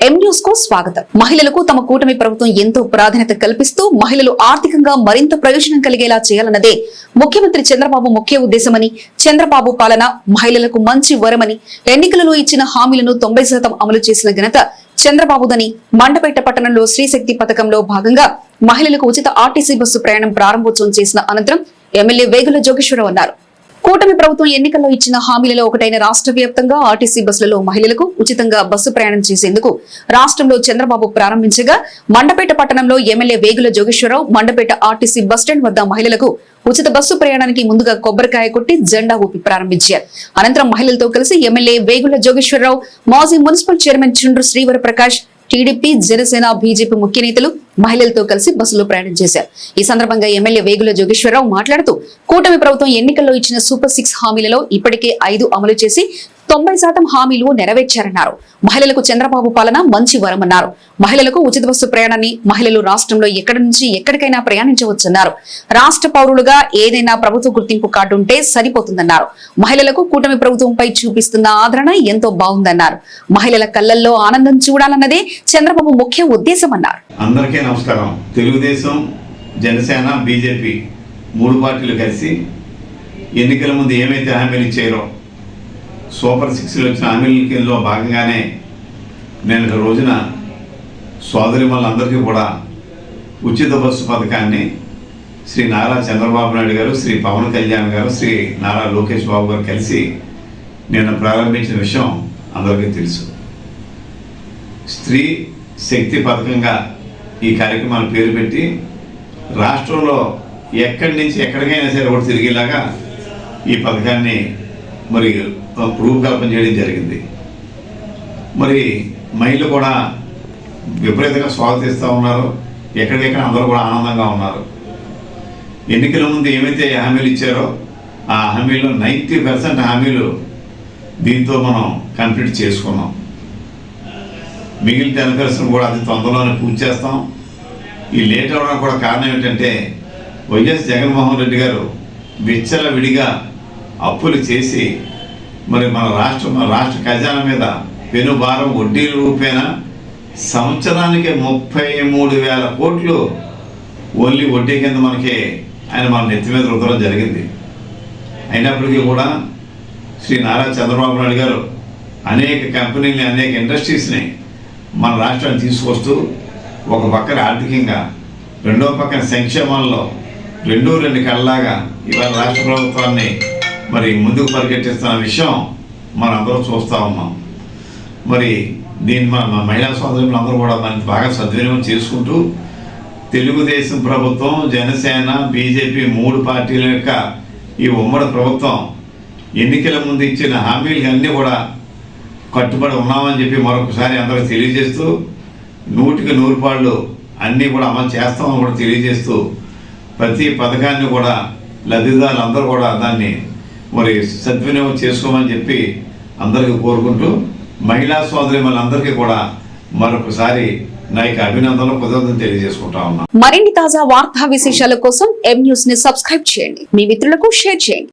ఎం న్యూస్కు స్వాగతం. మహిళలకు తమ కూటమి ప్రభుత్వం ఎంతో ప్రాధాన్యత కల్పిస్తూ మహిళలు ఆర్థికంగా మరింత ప్రయోజనం కలిగేలా చేయాలన్నదే ముఖ్యమంత్రి చంద్రబాబు ముఖ్య ఉద్దేశమని చంద్రబాబు పాలన మహిళలకు మంచి వరమని ఎన్నికలలో ఇచ్చిన హామీలను తొంభై శాతం అమలు చేసిన ఘనత చంద్రబాబుదని మండపేట పట్టణంలో శ్రీశక్తి పథకంలో భాగంగా మహిళలకు ఉచిత ఆర్టీసీ బస్సు ప్రయాణం ప్రారంభోత్సవం చేసిన అనంతరం ఎమ్మెల్యే వేగుల జోగేశ్వరరావు అన్నారు. కూటమి ప్రభుత్వం ఎన్నికల్లో ఇచ్చిన హామీలలో ఒకటైన రాష్ట్ర వ్యాప్తంగా ఆర్టీసీ బస్సులలో మహిళలకు ఉచితంగా బస్సు ప్రయాణం చేసేందుకు రాష్ట్రంలో చంద్రబాబు ప్రారంభించగా మండపేట పట్టణంలో MLA Vegulla Jogeswara Rao Mandapeta RTC bus stand వద్ద మహిళలకు ఉచిత బస్సు ప్రయాణానికి ముందుగా కొబ్బరికాయ కొట్టి జెండా ఊపి ప్రారంభించారు. అనంతరం మహిళలతో కలిసి ఎమ్మెల్యే వేగుల జోగేశ్వరరావు మాజీ municipal chairman Chundru Srivara Prakash TDP Janasena BJP ముఖ్య నేతలు మహిళలతో కలిసి బస్సులో ప్రయాణం చేశారు. ఈ సందర్భంగా ఎమ్మెల్యే వేగుల జోగేశ్వరరావు మాట్లాడుతూ కూటమి ప్రభుత్వం ఎన్నికల్లో ఇచ్చిన సూపర్ సిక్స్ హామీలలో ఇప్పటికే ఐదు అమలు చేసి తొంభై శాతం హామీలు నెరవేర్చారన్నారు. మహిళలకు చంద్రబాబు పాలన మంచి వరమన్నారు. మహిళలకు ఉచిత బస్సు ప్రయాణాన్ని మహిళలు రాష్ట్రంలో ఎక్కడి నుంచి ఎక్కడికైనా ప్రయాణించవచ్చన్నారు. రాష్ట్ర పౌరులుగా ఏదైనా ప్రభుత్వ గుర్తింపు కార్డు ఉంటే సరిపోతుందన్నారు. మహిళలకు కూటమి ప్రభుత్వంపై చూపిస్తున్న ఆదరణ ఎంతో బాగుందన్నారు. మహిళల కళ్ళల్లో ఆనందం చూడాలన్నదే చంద్రబాబు ముఖ్య ఉద్దేశమన్నారు. అందరికీ నమస్కారం. తెలుగుదేశం జనసేన బీజేపీ మూడు పార్టీలు కలిసి ఎన్నికల ముందు ఏమైతే హామీలు ఇచ్చారో సూపర్ సిక్స్లో వచ్చిన హామీలలో భాగంగానే నేను రోజున సోదరి అందరికీ కూడా ఉచిత బస్సు పథకాన్ని శ్రీ నారా చంద్రబాబు నాయుడు గారు శ్రీ పవన్ కళ్యాణ్ గారు శ్రీ నారా లోకేష్ బాబు గారు కలిసి నేను ప్రారంభించిన విషయం అందరికీ తెలుసు. స్త్రీ శక్తి పథకంగా ఈ కార్యక్రమాన్ని పేరు పెట్టి రాష్ట్రంలో ఎక్కడి నుంచి ఎక్కడికైనా సరే ఒకటి తిరిగేలాగా ఈ పథకాన్ని మరి రూపకల్పన చేయడం జరిగింది. మరి మహిళలు కూడా విపరీతంగా స్వాగతిస్తూ ఉన్నారు. ఎక్కడికెక్కడ అందరూ కూడా ఆనందంగా ఉన్నారు. ఎన్నికల ముందు ఏమైతే హామీలు ఇచ్చారో ఆ హామీలో నైంటీ పర్సెంట్ హామీలు దీంతో మనం కంప్లీట్ చేసుకున్నాం. మిగిలిన టెన్ పర్సెంట్ కూడా అతి తొందరలోనే పూర్తి చేస్తాం. ఈ లేట్ అవడం కూడా కారణం ఏంటంటే వైఎస్ జగన్మోహన్ రెడ్డి గారు విచ్చల విడిగా అప్పులు చేసి మరి మన రాష్ట్ర మన రాష్ట్ర ఖజానా మీద పెనుభారం వడ్డీల రూపేణ సంవత్సరానికి ముప్పై మూడు వేల కోట్లు ఓన్లీ వడ్డీ కింద మనకి ఆయన మన నెత్తి మీద రుద్దడం జరిగింది. అయినప్పటికీ కూడా శ్రీ నారా చంద్రబాబు నాయుడు గారు అనేక కంపెనీలని అనేక ఇండస్ట్రీస్ని మన రాష్ట్రాన్ని తీసుకొస్తూ ఒక పక్కన ఆర్థికంగా రెండో పక్కన సంక్షేమంలో రెండో రెండు కళ్ళలాగా ఇవాళ రాష్ట్ర ప్రభుత్వాన్ని మరి ముందుకు పరిగెట్టిస్తున్న విషయం మనం అందరం చూస్తూ ఉన్నాం. మరి దీన్ని మన మహిళా సోదరులు అందరూ కూడా దాన్ని బాగా సద్వినియోగం చేసుకుంటూ తెలుగుదేశం ప్రభుత్వం జనసేన బీజేపీ మూడు పార్టీల యొక్క ఈ ఉమ్మడి ప్రభుత్వం ఎన్నికల ముందు ఇచ్చిన హామీలు అన్నీ కూడా కట్టుబడి ఉన్నామని చెప్పి మరొకసారి అందరికి తెలియజేస్తూ నూటికి నూరు పాళ్ళు అన్నీ కూడా అమలు చేస్తామని కూడా తెలియజేస్తూ ప్రతి పథకాన్ని కూడా లబ్ధిదారులు అందరూ కూడా దాన్ని మరి సద్వినియోగం చేసుకోమని చెప్పి అందరికీ కోరుకుంటూ మహిళా సోదరి మనందరికీ కూడా మరొకసారి నా యొక్క అభినందనలు కృతజ్ఞతలు తెలియజేసుకుంటా ఉన్నాను మరిన్ని తాజా వార్తా విశేషాల కోసం ఎం న్యూస్ని సబ్స్క్రైబ్ చేయండి. మీ మిత్రులకు షేర్ చేయండి.